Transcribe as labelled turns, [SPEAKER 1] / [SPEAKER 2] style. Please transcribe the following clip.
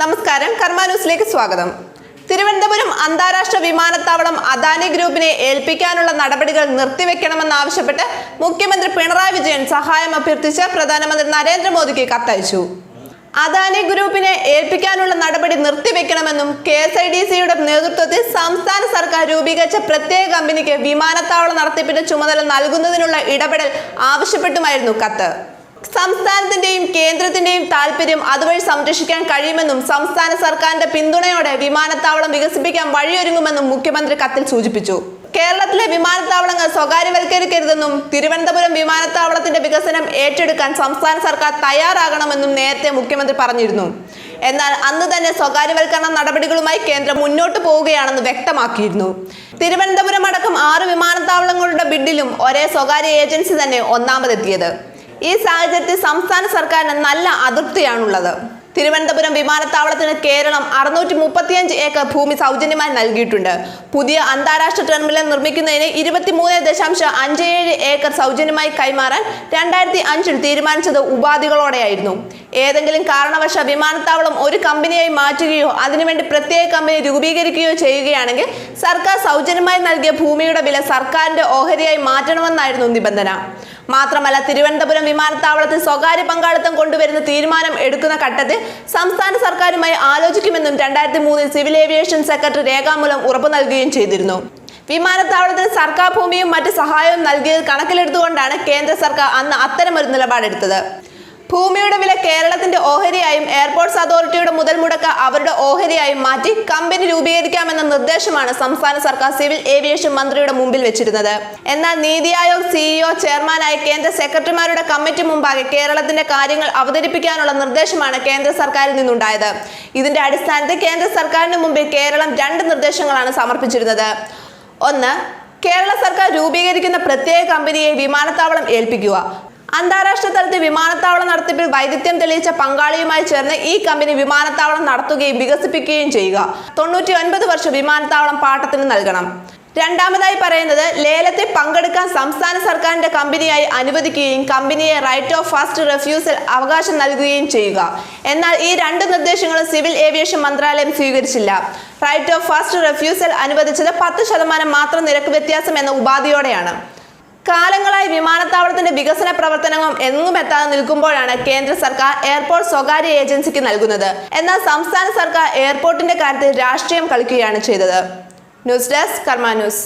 [SPEAKER 1] നമസ്കാരം. കർമ്മ ന്യൂസിലേക്ക് സ്വാഗതം. തിരുവനന്തപുരം അന്താരാഷ്ട്ര വിമാനത്താവളം അദാനി ഗ്രൂപ്പിനെ ഏൽപ്പിക്കാനുള്ള നടപടികൾ നിർത്തിവെക്കണമെന്നാവശ്യപ്പെട്ട് മുഖ്യമന്ത്രി പിണറായി വിജയൻ സഹായം അഭ്യർത്ഥിച്ച് പ്രധാനമന്ത്രി നരേന്ദ്രമോദിക്ക് കത്തയച്ചു. അദാനി ഗ്രൂപ്പിനെ ഏൽപ്പിക്കാനുള്ള നടപടി നിർത്തിവെക്കണമെന്നും കെ എസ് ഐ ഡി സിയുടെ നേതൃത്വത്തിൽ സംസ്ഥാന സർക്കാർ രൂപീകരിച്ച പ്രത്യേക കമ്പനിക്ക് വിമാനത്താവള നടത്തിപ്പിന്റെ ചുമതല നൽകുന്നതിനുള്ള ഇടപെടൽ ആവശ്യപ്പെട്ടുമായിരുന്നു കത്ത്. സംസ്ഥാനത്തിന്റെയും കേന്ദ്രത്തിന്റെയും താല്പര്യം അതുവഴി സംരക്ഷിക്കാൻ കഴിയുമെന്നും സംസ്ഥാന സർക്കാരിന്റെ പിന്തുണയോടെ വിമാനത്താവളം വികസിപ്പിക്കാൻ വഴിയൊരുങ്ങുമെന്നും മുഖ്യമന്ത്രി കത്തിൽ സൂചിപ്പിച്ചു. കേരളത്തിലെ വിമാനത്താവളങ്ങൾ സ്വകാര്യവൽക്കരിക്കരുതെന്നും തിരുവനന്തപുരം വിമാനത്താവളത്തിന്റെ വികസനം ഏറ്റെടുക്കാൻ സംസ്ഥാന സർക്കാർ തയ്യാറാകണമെന്നും നേരത്തെ മുഖ്യമന്ത്രി പറഞ്ഞിരുന്നു. എന്നാൽ അന്ന് തന്നെ സ്വകാര്യവൽക്കരണ നടപടികളുമായി കേന്ദ്രം മുന്നോട്ട് പോവുകയാണെന്ന് വ്യക്തമാക്കിയിരുന്നു. തിരുവനന്തപുരം അടക്കം ആറ് വിമാനത്താവളങ്ങളുടെ ബിഡിലും ഒരേ സ്വകാര്യ ഏജൻസി തന്നെ ഒന്നാമതെത്തിയത്. ഈ സാഹചര്യത്തിൽ സംസ്ഥാന സർക്കാരിന് നല്ല അതൃപ്തിയാണുള്ളത്. തിരുവനന്തപുരം വിമാനത്താവളത്തിന് കേരളം അറുന്നൂറ്റി മുപ്പത്തിയഞ്ച് ഏക്കർ ഭൂമി സൗജന്യമായി നൽകിയിട്ടുണ്ട്. പുതിയ അന്താരാഷ്ട്ര ടെർമിനൽ നിർമ്മിക്കുന്നതിന് ഇരുപത്തിമൂന്ന് ദശാംശം അഞ്ച് ഏഴ് ഏക്കർ സൗജന്യമായി കൈമാറാൻ രണ്ടായിരത്തി അഞ്ചിൽ തീരുമാനിച്ചത് ഉപാധികളോടെയായിരുന്നു. ഏതെങ്കിലും കാരണവശ വിമാനത്താവളം ഒരു കമ്പനിയായി മാറ്റുകയോ അതിനുവേണ്ടി പ്രത്യേക കമ്പനി രൂപീകരിക്കുകയോ ചെയ്യുകയാണെങ്കിൽ സർക്കാർ സൗജന്യമായി നൽകിയ ഭൂമിയുടെ വില സർക്കാരിന്റെ ഓഹരിയായി മാറ്റണമെന്നായിരുന്നു നിബന്ധന. മാത്രമല്ല തിരുവനന്തപുരം വിമാനത്താവളത്തിൽ സ്വകാര്യ പങ്കാളിത്തം കൊണ്ടുവരുന്ന തീരുമാനം എടുക്കുന്ന ഘട്ടത്തിൽ സംസ്ഥാന സർക്കാരുമായി ആലോചിക്കുമെന്നും രണ്ടായിരത്തി മൂന്നിൽ സിവിൽ ഏവിയേഷൻ സെക്രട്ടറി രേഖാമൂലം ഉറപ്പു നൽകുകയും ചെയ്തിരുന്നു. വിമാനത്താവളത്തിന് സർക്കാർ ഭൂമിയും മറ്റ് സഹായവും നൽകിയത് കണക്കിലെടുത്തുകൊണ്ടാണ് കേന്ദ്ര സർക്കാർ അന്ന് അത്തരമൊരു നിലപാടെടുത്തത്. ഭൂമിയുടെ വില കേരളത്തിന്റെ ഓഹരിയായും എയർപോർട്ട്സ് അതോറിറ്റിയുടെ മുതൽ മുടക്ക അവരുടെ ഓഹരിയായും മാറ്റി കമ്പനി രൂപീകരിക്കാമെന്ന നിർദ്ദേശമാണ് സംസ്ഥാന സർക്കാർ സിവിൽ ഏവിയേഷൻ മന്ത്രിയുടെ മുമ്പിൽ വെച്ചിരുന്നത്. എന്നാൽ നീതി ആയോഗ് സിഇഒ ചെയർമാനായ കേന്ദ്ര സെക്രട്ടറിമാരുടെ കമ്മിറ്റി മുമ്പാകെ കേരളത്തിന്റെ കാര്യങ്ങൾ അവതരിപ്പിക്കാനുള്ള നിർദ്ദേശമാണ് കേന്ദ്ര സർക്കാരിൽ നിന്നുണ്ടായത്. ഇതിന്റെ അടിസ്ഥാനത്തിൽ കേന്ദ്ര സർക്കാരിന് മുമ്പിൽ കേരളം രണ്ട് നിർദ്ദേശങ്ങളാണ് സമർപ്പിച്ചിരുന്നത്. ഒന്ന് കേരള സർക്കാർ രൂപീകരിക്കുന്ന പ്രത്യേക കമ്പനിയെ വിമാനത്താവളം ഏൽപ്പിക്കുക. അന്താരാഷ്ട്ര തലത്തിൽ വിമാനത്താവളം നടത്തിപ്പിൽ വൈദഗ്ധ്യം തെളിയിച്ച പങ്കാളിയുമായി ചേർന്ന് ഈ കമ്പനി വിമാനത്താവളം നടത്തുകയും വികസിപ്പിക്കുകയും ചെയ്യുക. തൊണ്ണൂറ്റി ഒൻപത് വർഷം വിമാനത്താവളം പാട്ടത്തിന് നൽകണം. രണ്ടാമതായി പറയുന്നത് ലേലത്തിൽ പങ്കെടുക്കാൻ സംസ്ഥാന സർക്കാരിന്റെ കമ്പനിയായി അനുവദിക്കുകയും കമ്പനിയെ റൈറ്റ് ഓഫ് ഫസ്റ്റ് റെഫ്യൂസൽ അവകാശം നൽകുകയും ചെയ്യുക. എന്നാൽ ഈ രണ്ട് നിർദ്ദേശങ്ങളും സിവിൽ ഏവിയേഷൻ മന്ത്രാലയം സ്വീകരിച്ചില്ല. റൈറ്റ് ഓഫ് ഫസ്റ്റ് റെഫ്യൂസൽ അനുവദിച്ചത് പത്ത് ശതമാനം മാത്രം നിരക്ക് വ്യത്യാസം എന്ന ഉപാധിയോടെയാണ്. കാലങ്ങളായി വിമാനത്താവളത്തിന്റെ വികസന പ്രവർത്തനങ്ങളും എങ്ങും എത്താതെ നിൽക്കുമ്പോഴാണ് കേന്ദ്ര സർക്കാർ എയർപോർട്ട് സ്വകാര്യ ഏജൻസിക്ക് നൽകുന്നത്. എന്നാൽ സംസ്ഥാന സർക്കാർ എയർപോർട്ടിന്റെ കാര്യത്തിൽ രാഷ്ട്രീയം കളിക്കുകയാണ് ചെയ്തത്. News desk Karma news.